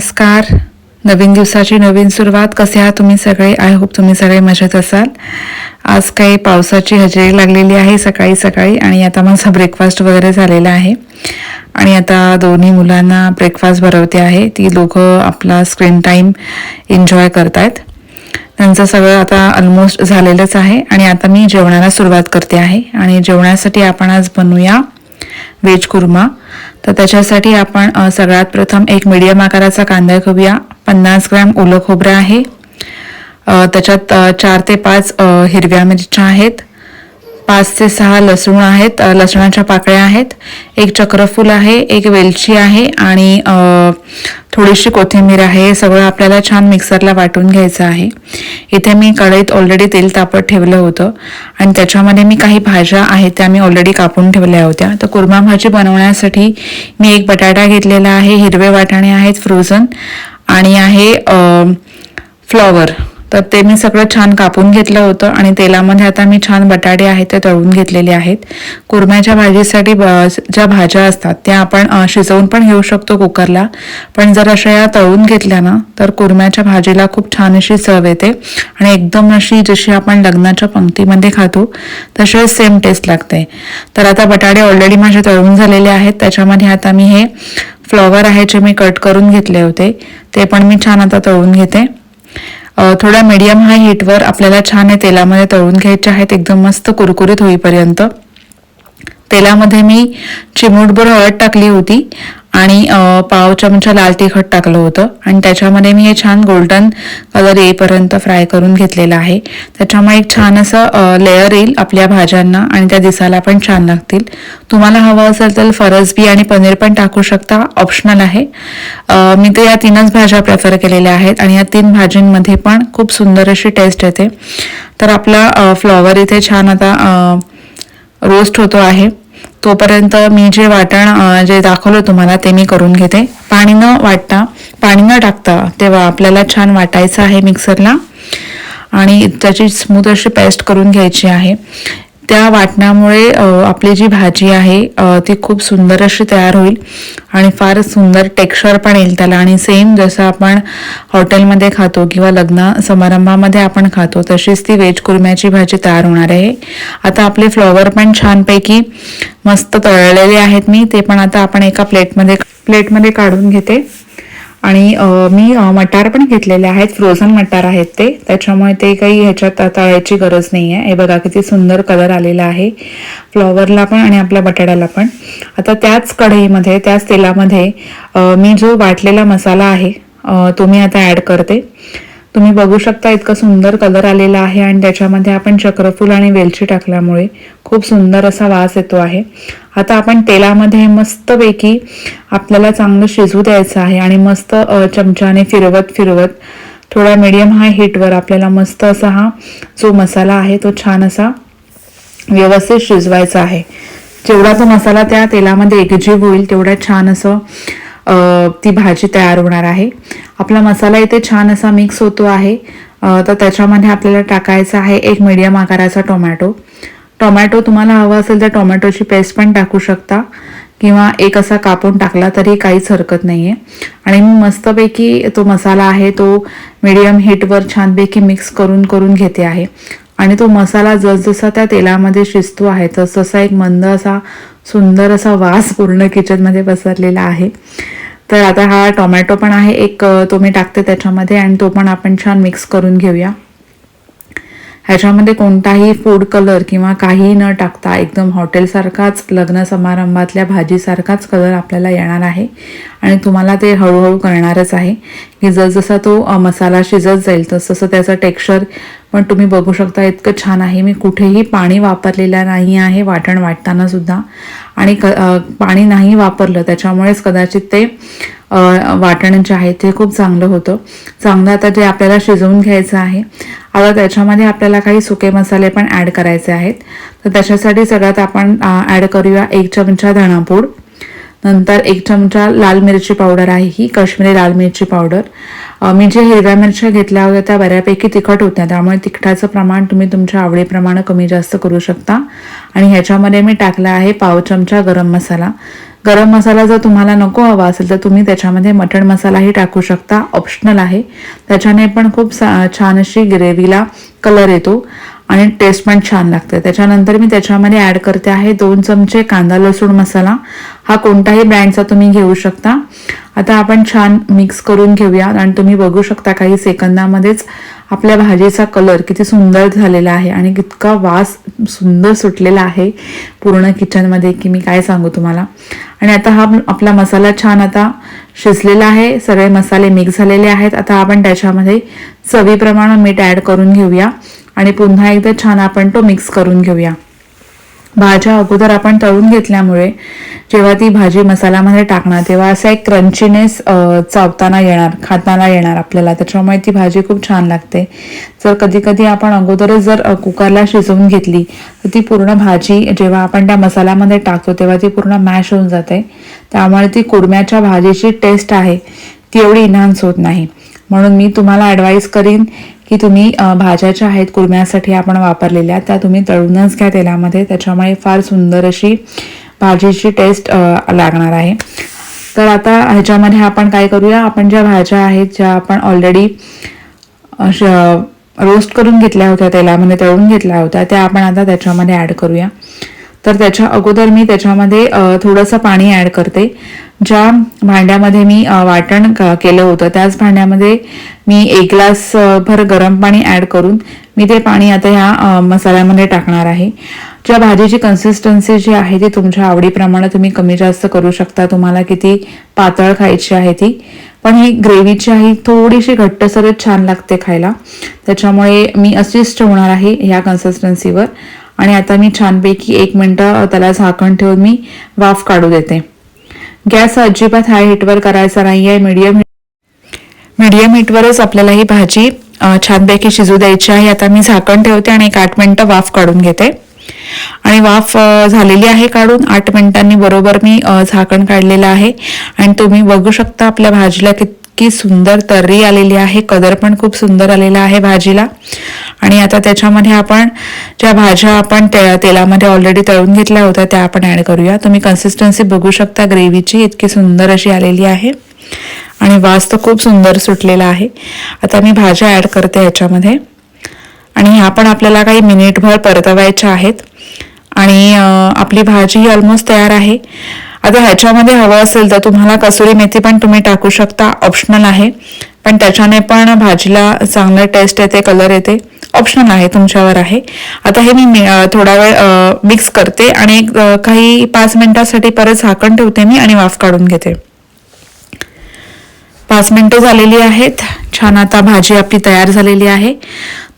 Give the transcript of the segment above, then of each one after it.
नमस्कार. नवीन दिवसाची नवीन सुरुवात. कसे आहात तुम्ही सगळे? आय होप तुम्ही सगळे मजेत असाल. आज काही पावसाची हजेरी लागलेली आहे सकाळी सकाळी आणि आता माझा ब्रेकफास्ट वगैरे झालेला आहे. आणि आता दोन्ही मुलांना ब्रेकफास्ट भरवते आहे. ती दोघं आपला स्क्रीन टाईम एन्जॉय करतायत. त्यांचं सगळं आता ऑलमोस्ट झालेलंच आहे. आणि आता मी जेवणाला सुरुवात करते आहे. आणि जेवणासाठी आपण आज बनवूया व्हेज कुर्मा. तर त्याच्यासाठी आपण सगळ्यात प्रथम एक मीडियम आकाराचा कांदा घेऊया. पन्नास ग्रॅम ओलं खोबरं आहे. त्याच्यात चार ते पाच हिरव्या मिरच्या आहेत. पाच ते सहा लसूण आहेत लसणाच्या पाकळ्या आहेत एक चक्रफूल आहे एक वेलची आहे आणि थोडीशी कोथिंबीर आहे. सगळं आपल्याला छान मिक्सरला वाटून घ्यायचं आहे. इथे मी कढईत ऑलरेडी तेल तापत ठेवलं होतं आणि त्याच्यामध्ये मी काही भाज्या आहेत त्या मी ऑलरेडी कापून ठेवल्या होत्या. तर कुर्मा भाजी बनवण्यासाठी मी एक बटाटा घेतलेला आहे हिरवे वाटाणे आहेत फ्रोझन आणि आहे फ्लॉवर तर ते मी सगळं छान कापून घेतलं होतं आणि तेलामध्ये आता मी छान बटाटे आहेत ते तळून घेतलेले आहेत. कुरम्याच्या भाजीसाठी ब- ज्या भाज्या असतात त्या आपण शिजवून पण घेऊ शकतो कुकरला. पण जर अशा या तळून घेतल्या ना तर कुरम्याच्या भाजीला खूप छान अशी चव येते आणि एकदम अशी जशी आपण लग्नाच्या पंक्तीमध्ये खातो तसे सेम टेस्ट लागते. तर आता बटाटे ऑलरेडी माझे तळून झालेले आहेत. त्याच्यामध्ये आता मी हे फ्लॉवर आहे जे मी कट करून घेतले होते ते पण मी छान आता तळून घेते. थोड्या मीडियम हाय हीटवर आपल्याला छान हे तेलामध्ये तळून घ्यायचे आहेत. एकदम मस्त कुरकुरीत होईपर्यंत. तेलामध्ये मी चिमूटभर हळद टाकली होती. आणि पाव चमचा लाल तिखट टाकलं होतं. आणि त्याच्यामध्ये मी हे छान गोल्डन कलर येईपर्यंत फ्राय करून घेतलेलं आहे. त्याच्यामुळे एक छान असं लेअर येईल आपल्या भाज्यांना आणि त्या दिसायला पण छान लागतील. तुम्हाला हवं असेल तर फरसबी आणि पनीर पण टाकू शकता. ऑप्शनल आहे. मी ते या तीनच भाज्या प्रेफर केलेल्या आहेत आणि या तीन भाजींमध्ये पण खूप सुंदर अशी टेस्ट येते. तर आपला फ्लॉवर इथे छान आता रोस्ट होतो आहे. तोपर्यंत मी जे वाटण जे दाखवलं तुम्हाला ते मी करून घेते. पाणी न वाटता पाणी न टाकता तेव्हा आपल्याला छान वाटायचं आहे मिक्सरला आणि त्याची स्मूथ अशी पेस्ट करून घ्यायची आहे. त्या वाटण्यामुळे आपली जी भाजी आहे ती खूप सुंदर अशी तयार होईल आणि फार सुंदर टेक्स्चर पण येईल त्याला. आणि सेम जसं आपण हॉटेलमध्ये खातो किंवा लग्न समारंभामध्ये आपण खातो तशीच ती वेज कुर्म्याची भाजी तयार होणार आहे. आता आपले फ्लॉवर पण छानपैकी मस्त तळलेले आहेत मी ते पण आता आपण एका प्लेटमध्ये प्लेटमध्ये काढून घेते. आणि मी मटार पण घेतलेले आहेत. फ्रोझन मटार आहेत ते. त्याच्यामुळे ते काही ह्याच्यात तळायची गरज नाही आहे हे बघा किती सुंदर कलर आलेला आहे. फ्लॉवरला पण आणि आपल्या बटाट्याला पण. आता त्याच कढईमध्ये त्याच तेलामध्ये मी जो वाटलेला मसाला आहे तो मी आता ॲड करते. तुम्ही बघू शकता इतका सुंदर कलर आलेला आहे आणि त्याच्यामध्ये आपण चक्रफूल आणि वेलची टाकल्यामुळे खूप सुंदर असा वास येतो आहे. आता आपण तेलामध्ये मस्तपैकी आपल्याला चांगलं शिजू द्यायचं आहे आणि मस्त चमच्याने फिरवत फिरवत थोडा मीडियम हाय हीटवर आपल्याला मस्त असा हा जो मसाला आहे तो छान असा व्यवस्थित शिजवायचा आहे. जेवढा तो मसाला त्या तेलामध्ये एकजीव होईल तेवढ्या छान असं ती भाजी तयार होणार आहे. आपला मसाला इथे छान असा मिक्स होतो आहे. तर त्याच्यामध्ये आपल्याला टाकायचा आहे एक मीडियम आकाराचा टोमॅटो टोमॅटो तुम्हाला हवा असेल तर टोमॅटोची पेस्ट पण टाकू शकता. किंवा एक असा कापून टाकला तरी काहीच हरकत नाही आहे आणि मी मस्तपैकी तो मसाला आहे तो मीडियम हीटवर छानपैकी मिक्स करून करून घेते आहे. आणि तो मसाला जसजसा त्या तेलामध्ये शिजतो आहे तसतसा एक मंद असा सुंदर असा वास पूर्ण किचनमध्ये पसरलेला आहे. तर आता हा टोमॅटो पण आहे एक तो मी टाकते त्याच्यामध्ये आणि तो पण आपण छान मिक्स करून घेऊया. ह्याच्यामध्ये कोणताही फूड कलर किंवा काही न टाकता एकदम हॉटेलसारखाच लग्न समारंभातल्या भाजीसारखाच कलर आपल्याला येणार आहे. आणि तुम्हाला ते हळूहळू करणारच आहे की जसजसा तो मसाला शिजत जाईल तसं त्याचं टेक्स्चर पण तुम्ही बघू शकता इतकं छान आहे. मी कुठेही पाणी वापरलेलं नाही आहे वाटण वाटताना सुद्धा. आणि क पाणी नाही वापरलं त्याच्यामुळेच कदाचित ते वाटण जे आहे ते खूप चांगलं होतं. चांगलं आता जे आपल्याला शिजवून घ्यायचं आहे. आता त्याच्यामध्ये आपल्याला काही सुके मसाले पण ॲड करायचे आहेत. तर त्याच्यासाठी सगळ्यात आपण ॲड करूया एक चमचा धणापूड. नंतर एक चमचा लाल मिरची पावडर आहे ही काश्मीरी लाल मिरची पावडर मी जे हिरव्या मिरच्या घेतल्या होत्या त्या बऱ्यापैकी तिखट होत्या त्यामुळे तिखटाचं प्रमाण तुम्ही तुमच्या आवडीप्रमाणे कमी जास्त करू शकता. आणि ह्याच्यामध्ये मी टाकला आहे पाव चमचा गरम मसाला. गरम मसाला जर तुम्हाला नको हवा असेल तर तुम्ही त्याच्यामध्ये मटण मसालाही टाकू शकता. ऑप्शनल आहे. त्याच्याने पण खूप सा- छान अशी ग्रेव्हीला कलर येतो. आणि टेस्ट पण छान लागते. त्याच्यानंतर मी त्याच्यामध्ये ॲड करते आहे दोन चमचे कांदा लसूण मसाला. हा कोणताही ब्रँडचा तुम्ही घेऊ शकता. आता आपण छान मिक्स करून घेऊया. आणि तुम्ही बघू शकता काही सेकंदामध्येच आपल्या भाजीचा कलर किती सुंदर झालेला आहे आणि इतका वास सुंदर सुटलेला आहे पूर्ण किचनमध्ये की मी काय सांगू तुम्हाला. आणि आता हा आपला मसाला छान आता शिजलेला आहे. सगळे मसाले मिक्स झालेले आहेत. आता आपण त्याच्यामध्ये चवीप्रमाणे मीठ ॲड करून घेऊया. आणि पुन्हा एकदा छान आपण तो मिक्स करून घेऊया. भाज्या अगोदर आपण तळून घेतल्यामुळे जेव्हा ती भाजी मसाल्यामध्ये टाकणार तेव्हा असा एक क्रंचीनेस चावताना येणार खाताना येणार आपल्याला. त्याच्यामुळे ती भाजी खूप छान लागते. जर कधी कधी आपण अगोदरच जर कुकरला शिजवून घेतली तर ती पूर्ण भाजी जेव्हा आपण त्या मसाल्यामध्ये टाकतो तेव्हा ती पूर्ण मॅश होऊन जाते. त्यामुळे ती कुरम्याच्या भाजीची टेस्ट आहे ती एवढी इन्हान्स होत नाही. म्हणून मी तुम्हाला ॲडवाईस करीन की तुम्ही भाज्या ज्या आहेत कुर्म्यासाठी आपण वापरलेल्या त्या तुम्ही तळूनच घ्या तेलामध्ये. त्याच्यामुळे फार सुंदर अशी भाजीची टेस्ट लागणार आहे. तर आता ह्याच्यामध्ये आपण काय करूया आपण ज्या भाज्या आहेत ज्या आपण ऑलरेडी रोस्ट करून घेतल्या होत्या तेलामध्ये तळून घेतल्या होत्या त्या आपण आता त्याच्यामध्ये ॲड करूया. तर त्याच्या अगोदर मी त्याच्यामध्ये थोडंसं पाणी ॲड करते. ज्या भांड्यामध्ये मी वाटण केलं होतं त्याच भांड्यामध्ये मी एक ग्लास भर गरम पाणी ॲड करून मी ते पाणी आता ह्या मसाल्यामध्ये टाकणार आहे. ज्या भाजीची कन्सिस्टन्सी जी आहे ती तुमच्या आवडीप्रमाणे तुम्ही कमी जास्त करू शकता. तुम्हाला किती पातळ खायची आहे ती. पण ही ग्रेव्हीची आहे थोडीशी घट्टसरच छान लागते खायला. त्याच्यामुळे मी असिस्ट होणार आहे ह्या कन्सिस्टन्सीवर आणि आता मी छानपैकी एक मिनटं त्याला झाकण ठेवून मी वाफ काढू देते. गॅस अजिबात हाय हीटवर करायचा नाही आहे. मीडियम मीडियम हीटवरच आपल्याला ही भाजी छानपैकी शिजू द्यायची आहे. आता मी झाकण ठेवते आणि एक आठ मिनटं वाफ काढून घेते. आणि वाफ झालेली आहे काढून. आठ मिनिटांनी बरोबर मी झाकण काढलेलं आहे. आणि तुम्ही बघू शकता आपल्या भाजीला इतकी सुंदर तर्री आलेली आहे कलर पण खूप सुंदर आलेला आहे भाजीला. आणि आता त्याच्यामध्ये आपण ज्या भाज्या आपण ते- तेलामध्ये ऑलरेडी तळून घेतल्या होत्या त्या आपण ॲड करूया. तुम्ही कन्सिस्टन्सी बघू शकता ग्रेव्हीची इतकी सुंदर अशी आलेली आहे. आणि वास तर खूप सुंदर सुटलेला आहे. आता मी भाज्या ॲड करते ह्याच्यामध्ये. आणि ह्या पण आपल्याला काही मिनिटभर परतवायच्या आहेत. आणि आपली भाजी ही ऑलमोस्ट तयार आहे. आता ह्याच्यामध्ये हवं असेल तर तुम्हाला कसुरी मेथी पण तुम्ही टाकू शकता. ऑप्शनल आहे. पण त्याच्याने पण भाजीला चांगलं टेस्ट येते कलर येते. ऑप्शनल आहे तुमच्यावर आहे. आता हे मी थोडा वेळ मिक्स करते आणि काही पाच मिनिटासाठी परत झाकण ठेवते मी आणि वाफ काढून घेते. पाच मिनिटं झालेली आहेत. छान आता भाजी आपली तयार झालेली आहे.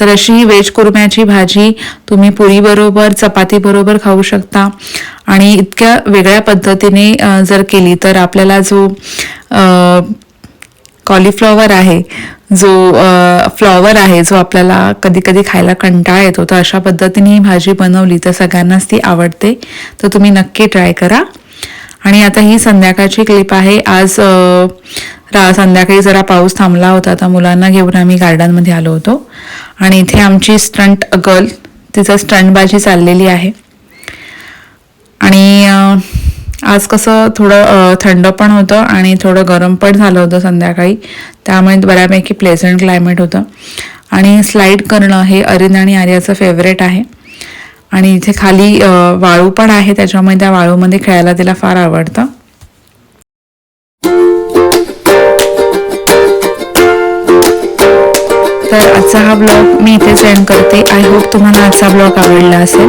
तर अशी व्हेज कुर्म्याची भाजी तुम्ही पुरी बरोबर चपाती बरोबर खाऊ शकता. आणि इतक्या वेगळ्या पद्धतीने जर केली तर आपल्याला जो कॉलीफ्लॉवर आहे जो फ्लॉवर आहे जो आपल्याला कधी कधी खायला कंटाळा येतो तर अशा पद्धतीने ही भाजी बनवली तर सगळ्यांनाच ती आवडते. तर तुम्ही नक्की ट्राय करा. आणि आता ही संध्याकाळची क्लिप आहे. आज रा संध्याकाळी जरा पाऊस थांबला होता तर मुलांना घेऊन आम्ही गार्डनमध्ये आलो होतो. आणि इथे आमची स्टंट गर्ल तिचं स्टंटबाजी चाललेली आहे. आणि आज कसं थोडं थंड पण होतं आणि थोडं गरम पण झालं होतं संध्याकाळी. त्यामुळे बऱ्यापैकी प्लेझंट क्लायमेट होतं. आणि स्लाईड करणं हे अरिन आणि आर्याचं फेवरेट आहे. आणि इथे खाली वाळू पण आहे त्याच्यामुळे त्या वाळूमध्ये खेळायला तिला फार आवडतं. तर आजचा हा ब्लॉग मी इथे सेंड करते. आय होप तुम्हाला आजचा ब्लॉग आवडला असेल.